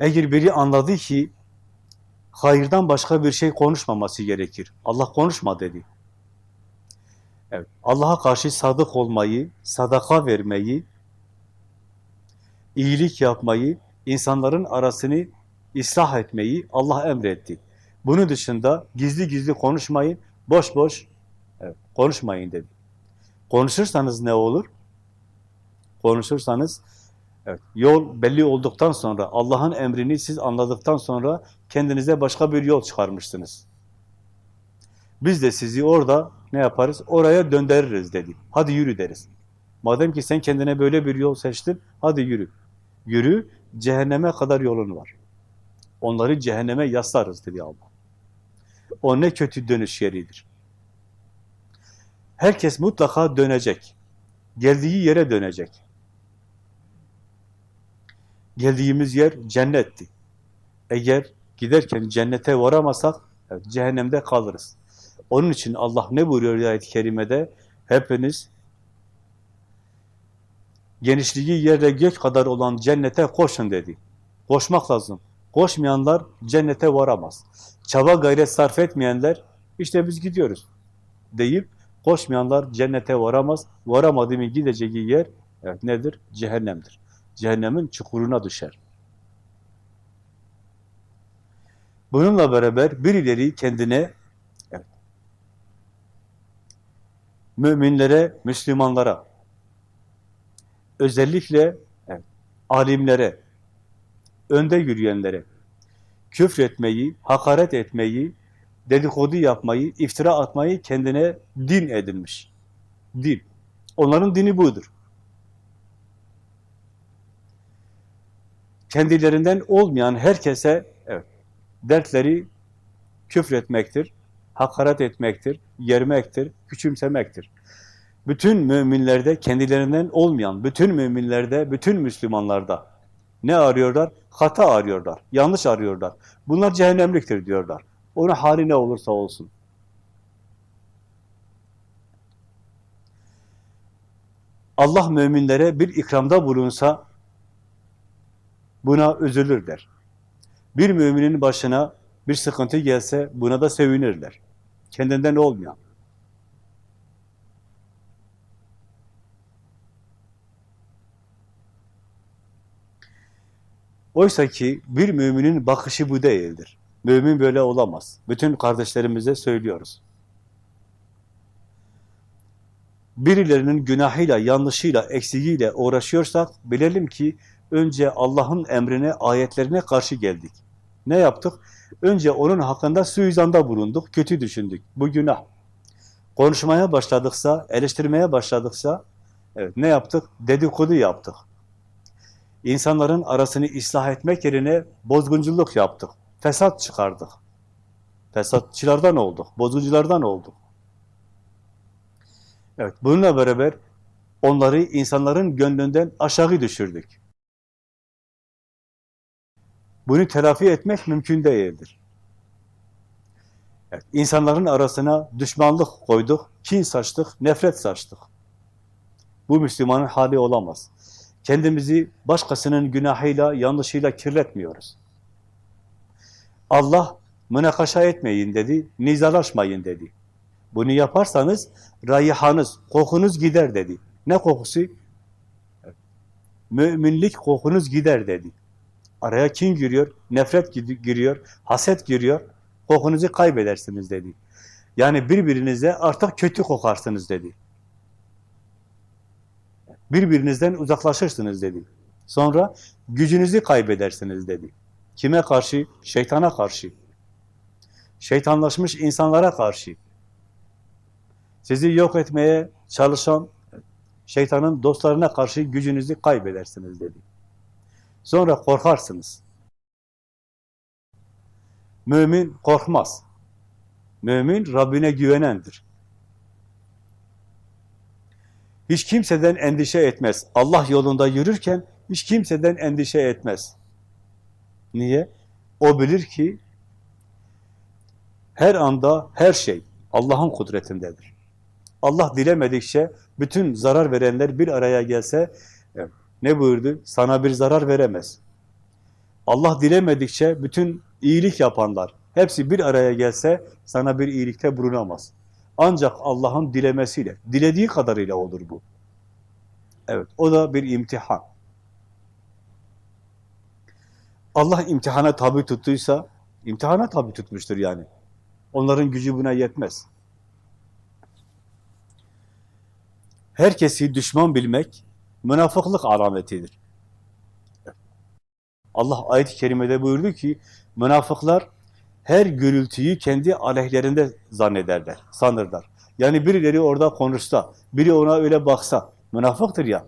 Eğer biri anladı ki hayırdan başka bir şey konuşmaması gerekir. Allah konuşma dedi. Evet, Allah'a karşı sadık olmayı, sadaka vermeyi, iyilik yapmayı, insanların arasını ıslah etmeyi Allah emretti. Bunun dışında gizli gizli konuşmayın, boş boş evet, konuşmayın dedi. Konuşursanız ne olur? Konuşursanız evet, yol belli olduktan sonra, Allah'ın emrini siz anladıktan sonra kendinize başka bir yol çıkarmışsınız. Biz de sizi orada ne yaparız? Oraya döndürürüz dedi. Hadi yürü deriz. Madem ki sen kendine böyle bir yol seçtin, hadi yürü. Yürü, cehenneme kadar yolun var. Onları cehenneme yaslarız dedi Allah. O ne kötü dönüş yeridir. Herkes mutlaka dönecek. Geldiği yere dönecek. Geldiğimiz yer cennetti. Eğer giderken cennete varamasak, evet, cehennemde kalırız. Onun için Allah ne buyuruyor ayet-i kerimede? Hepiniz genişliği yerle gök kadar olan cennete koşun dedi. Koşmak lazım. Koşmayanlar cennete varamaz. Çaba gayret sarf etmeyenler, işte biz gidiyoruz deyip koşmayanlar cennete varamaz. Varamadı mı gideceği yer evet, nedir? Cehennemdir. Cehennemin çukuruna düşer. Bununla beraber birileri kendine evet, müminlere, Müslümanlara özellikle evet, alimlere, önde yürüyenlere küfretmeyi, hakaret etmeyi, dedikodu yapmayı, iftira atmayı kendine din edinmiş. Din. Onların dini budur. Kendilerinden olmayan herkese evet, dertleri küfretmektir, hakaret etmektir, yermektir, küçümsemektir. Bütün müminlerde kendilerinden olmayan, bütün müminlerde, bütün Müslümanlarda ne arıyorlar? Hata arıyorlar, yanlış arıyorlar. Bunlar cehennemliktir diyorlar. Onun hali ne olursa olsun. Allah müminlere bir ikramda bulunsa buna üzülürler. Bir müminin başına bir sıkıntı gelse buna da sevinirler. Kendinden olmayan. Oysa ki bir müminin bakışı bu değildir. Mümin böyle olamaz. Bütün kardeşlerimize söylüyoruz. Birilerinin günahıyla, yanlışıyla, eksiğiyle uğraşıyorsak bilelim ki önce Allah'ın emrine, ayetlerine karşı geldik. Ne yaptık? Önce onun hakkında suizanda bulunduk, kötü düşündük. Bu günah. Konuşmaya başladıksa, eleştirmeye başladıksa evet, ne yaptık? Dedikodu yaptık. İnsanların arasını ıslah etmek yerine bozgunculuk yaptık. Fesat çıkardık. Fesatçılardan olduk, bozgunculardan olduk. Evet, bununla beraber onları insanların gönlünden aşağı düşürdük. Bunu telafi etmek mümkün değildir. Evet, insanların arasına düşmanlık koyduk, kin saçtık, nefret saçtık. Bu Müslümanın hali olamaz. Kendimizi başkasının günahıyla, yanlışıyla kirletmiyoruz. Allah münakaşa etmeyin dedi, nizalaşmayın dedi. Bunu yaparsanız rayihanız, kokunuz gider dedi. Ne kokusu? Müminlik kokunuz gider dedi. Araya kin giriyor, nefret giriyor, haset giriyor, kokunuzu kaybedersiniz dedi. Yani birbirinize artık kötü kokarsınız dedi. Birbirinizden uzaklaşırsınız dedi. Sonra gücünüzü kaybedersiniz dedi. Kime karşı? Şeytana karşı. Şeytanlaşmış insanlara karşı. Sizi yok etmeye çalışan şeytanın dostlarına karşı gücünüzü kaybedersiniz dedi. Sonra korkarsınız. Mümin korkmaz. Mümin Rabbine güvenendir. Hiç kimseden endişe etmez. Allah yolunda yürürken hiç kimseden endişe etmez. Niye? O bilir ki her anda her şey Allah'ın kudretindedir. Allah dilemedikçe bütün zarar verenler bir araya gelse ne buyurdu? Sana bir zarar veremez. Allah dilemedikçe bütün iyilik yapanlar hepsi bir araya gelse sana bir iyilikte bulunamaz. Ancak Allah'ın dilemesiyle, dilediği kadarıyla olur bu. Evet, o da bir imtihan. Allah imtihana tabi tuttuysa, imtihana tabi tutmuştur yani. Onların gücü buna yetmez. Herkesi düşman bilmek, münafıklık alametidir. Allah ayet-i kerimede buyurdu ki, münafıklar her gürültüyü kendi aleyhlerinde zannederler, sanırlar. Yani birileri orada konuşsa, biri ona öyle baksa, münafıktır ya.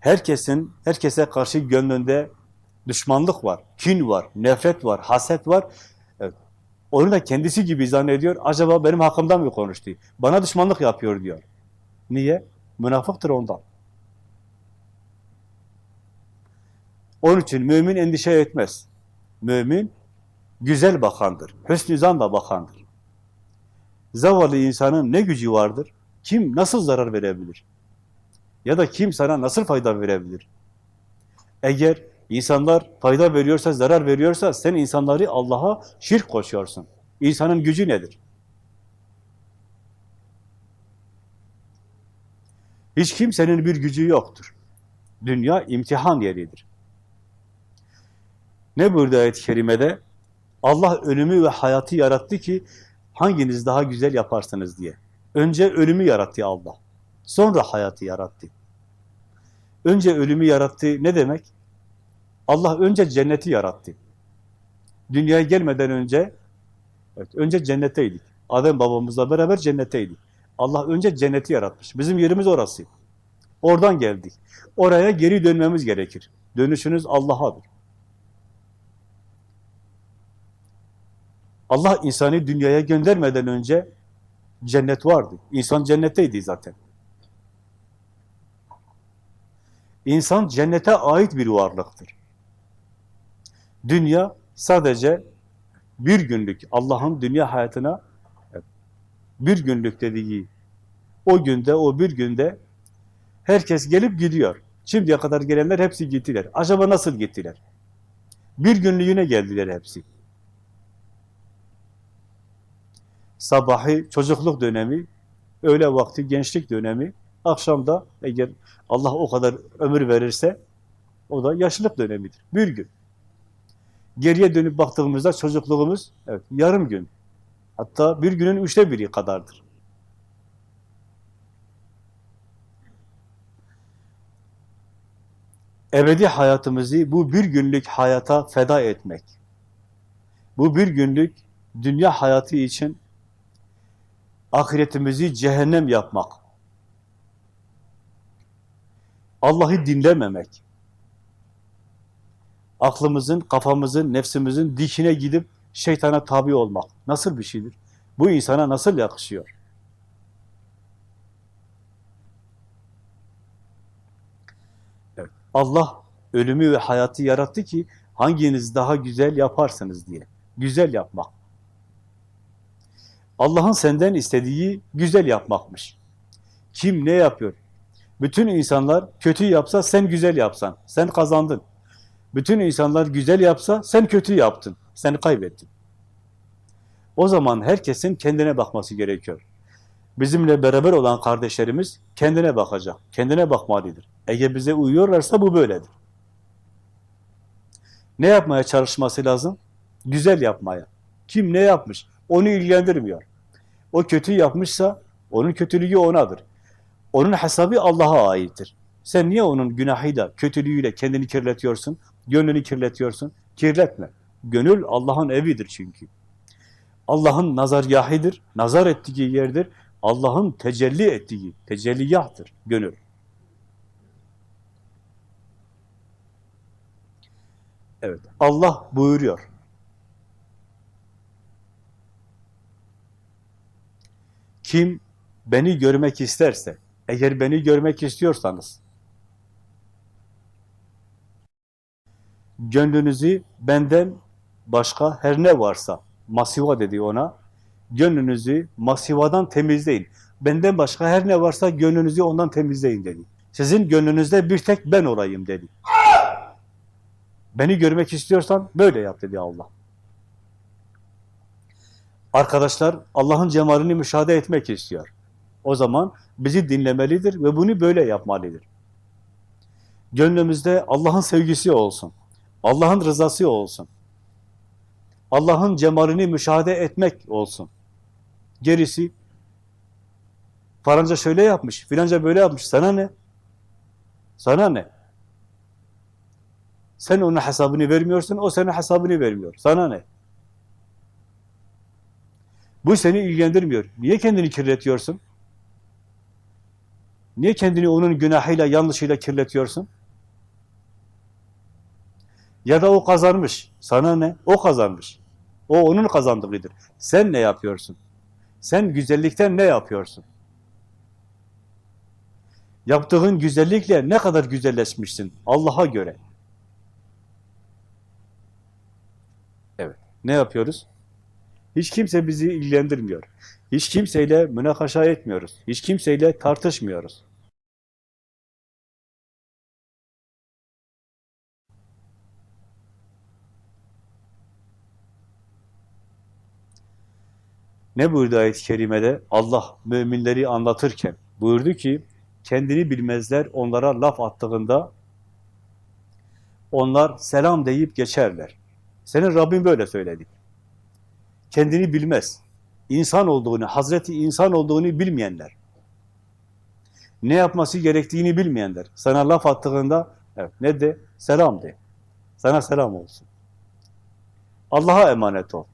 Herkesin, herkese karşı gönlünde düşmanlık var, kin var, nefret var, haset var. Onu da kendisi gibi zannediyor. Acaba benim hakkımdan mı konuştu? Bana düşmanlık yapıyor diyor. Niye? Münafıktır ondan. Onun için mümin endişe etmez. Mümin güzel bakandır. Hüsnü zanla bakandır. Zavallı insanın ne gücü vardır? Kim nasıl zarar verebilir? Ya da kim sana nasıl fayda verebilir? Eğer insanlar fayda veriyorsa, zarar veriyorsa sen insanları Allah'a şirk koşuyorsun. İnsanın gücü nedir? Hiç kimsenin bir gücü yoktur. Dünya imtihan yeridir. Ne buyurdu ayet-i kerimede? Allah ölümü ve hayatı yarattı ki hanginiz daha güzel yaparsınız diye. Önce ölümü yarattı Allah. Sonra hayatı yarattı. Önce ölümü yarattı ne demek? Allah önce cenneti yarattı. Dünyaya gelmeden önce evet, önce cennetteydik. Adem babamızla beraber cennetteydik. Allah önce cenneti yaratmış. Bizim yerimiz orası. Oradan geldik. Oraya geri dönmemiz gerekir. Dönüşünüz Allah'adır. Allah insanı dünyaya göndermeden önce cennet vardı. İnsan cennetteydi zaten. İnsan cennete ait bir varlıktır. Dünya sadece bir günlük Allah'ın dünya hayatına bir günlük dediği o günde, o bir günde herkes gelip gidiyor. Şimdiye kadar gelenler hepsi gittiler. Acaba nasıl gittiler? Bir günlüğüne geldiler hepsi. Sabahı çocukluk dönemi, öğle vakti gençlik dönemi, akşamda eğer Allah o kadar ömür verirse o da yaşlılık dönemidir. Bir gün. Geriye dönüp baktığımızda çocukluğumuz evet, yarım gün. Hatta bir günün üçte biri kadardır. Ebedi hayatımızı bu bir günlük hayata feda etmek. Bu bir günlük dünya hayatı için ahiretimizi cehennem yapmak. Allah'ı dinlememek. Aklımızın, kafamızın, nefsimizin dikine gidip şeytana tabi olmak. Nasıl bir şeydir? Bu insana nasıl yakışıyor? Evet. Allah ölümü ve hayatı yarattı ki hanginiz daha güzel yaparsınız diye. Güzel yapmak. Allah'ın senden istediği güzel yapmakmış. Kim ne yapıyor? Bütün insanlar kötü yapsa sen güzel yapsan, sen kazandın. Bütün insanlar güzel yapsa sen kötü yaptın, sen kaybettin. O zaman herkesin kendine bakması gerekiyor. Bizimle beraber olan kardeşlerimiz kendine bakacak, kendine bakmalıdır. Eğer bize uyuyorlarsa bu böyledir. Ne yapmaya çalışması lazım? Güzel yapmaya. Kim ne yapmış? Onu ilgilendirmiyor. O kötü yapmışsa onun kötülüğü onadır. Onun hesabı Allah'a aittir. Sen niye onun günahıyla, kötülüğüyle kendini kirletiyorsun? Gönlünü kirletiyorsun? Kirletme. Gönül Allah'ın evidir çünkü. Allah'ın nazargahidir, nazar ettiği yerdir. Allah'ın tecelli ettiği, tecelliyahtır gönül. Evet, Allah buyuruyor. Kim beni görmek isterse, eğer beni görmek istiyorsanız, gönlünüzü benden başka her ne varsa, masiva dedi ona, gönlünüzü masivadan temizleyin. Benden başka her ne varsa gönlünüzü ondan temizleyin dedi. Sizin gönlünüzde bir tek ben olayım dedi. Beni görmek istiyorsan böyle yap dedi Allah. Arkadaşlar Allah'ın cemalini müşahede etmek istiyor. O zaman bizi dinlemelidir ve bunu böyle yapmalıdır. Gönlümüzde Allah'ın sevgisi olsun. Allah'ın rızası olsun. Allah'ın cemalini müşahede etmek olsun. Gerisi falanca şöyle yapmış, filanca böyle yapmış. Sana ne? Sana ne? Sen onun hesabını vermiyorsun, o senin hesabını vermiyor. Sana ne? Bu seni ilgilendirmiyor. Niye kendini kirletiyorsun? Niye kendini onun günahıyla, yanlışıyla kirletiyorsun? Ya da o kazanmış. Sana ne? O kazanmış. O onun kazandığıdır. Sen ne yapıyorsun? Sen güzellikten ne yapıyorsun? Yaptığın güzellikle ne kadar güzelleşmişsin Allah'a göre. Evet. Ne yapıyoruz? Hiç kimse bizi ilgilendirmiyor. Hiç kimseyle münakaşa etmiyoruz. Hiç kimseyle tartışmıyoruz. Ne buyurdu ayet-i kerimede? Allah müminleri anlatırken buyurdu ki, kendini bilmezler onlara laf attığında onlar selam deyip geçerler. Senin Rabbin böyle söyledi. Kendini bilmez. İnsan olduğunu, Hazreti insan olduğunu bilmeyenler. Ne yapması gerektiğini bilmeyenler. Sana laf attığında evet, ne de? Selam de. Sana selam olsun. Allah'a emanet ol.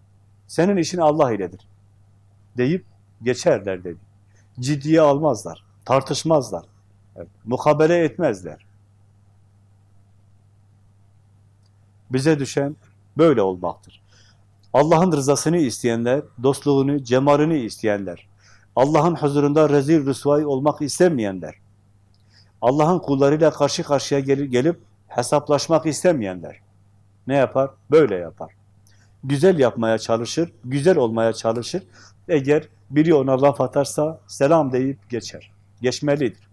Senin işin Allah iledir. Deyip geçerler dedi. Ciddiye almazlar. Tartışmazlar. Evet, mukabele etmezler. Bize düşen böyle olmaktır. Allah'ın rızasını isteyenler, dostluğunu, cemalini isteyenler, Allah'ın huzurunda rezil rüsvay olmak istemeyenler, Allah'ın kullarıyla karşı karşıya gelip, gelip hesaplaşmak istemeyenler ne yapar? Böyle yapar. Güzel yapmaya çalışır, güzel olmaya çalışır. Eğer biri ona laf atarsa selam deyip geçer. Geçmelidir.